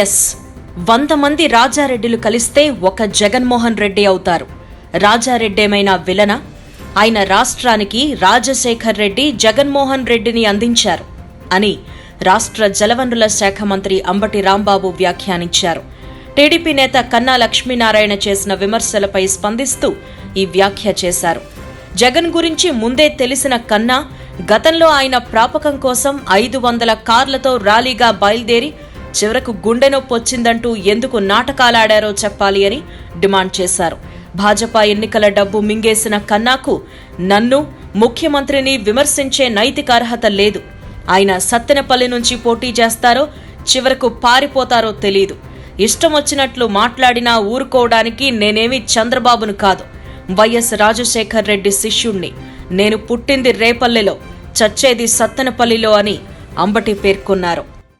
Yes. వంద మంది రాజారెడ్డిలు కలిస్తే ఒక జగన్మోహన్ రెడ్డి అవుతారు. రాజారెడ్డేమైనా విలనా? ఆయన రాష్ట్రానికి రాజశేఖర్ రెడ్డి జగన్మోహన్ రెడ్డిని అందించారు అని రాష్ట్ర జలవనరుల శాఖ మంత్రి అంబటి రాంబాబు వ్యాఖ్యానించారు. టీడీపీ నేత కన్నా లక్ష్మీనారాయణ చేసిన విమర్శలపై స్పందిస్తూ ఈ వ్యాఖ్య చేశారు. జగన్ గురించి ముందే తెలిసిన కన్నా గతంలో ఆయన ప్రాపకం కోసం ఐదు వందల కార్లతో ర్యాలీగా బయలుదేరి చివరకు గుండె నొప్పి వచ్చిందంటూ ఎందుకు నాటకాలాడారో చెప్పాలి అని డిమాండ్ చేశారు. భాజపా ఎన్నికల డబ్బు మింగేసిన కన్నాకు నన్ను ముఖ్యమంత్రిని విమర్శించే నైతిక అర్హత లేదు. ఆయన సత్తెనపల్లి నుంచి పోటీ చేస్తారో చివరకు పారిపోతారో తెలీదు. ఇష్టం వచ్చినట్లు మాట్లాడినా ఊరుకోవడానికి నేనేమి చంద్రబాబును కాదు. వైఎస్ రాజశేఖర్ రెడ్డి శిష్యుణ్ణి. నేను పుట్టింది రేపల్లెలో చచ్చేది సత్తెనపల్లిలో అని అంబటి పేర్కొన్నారు.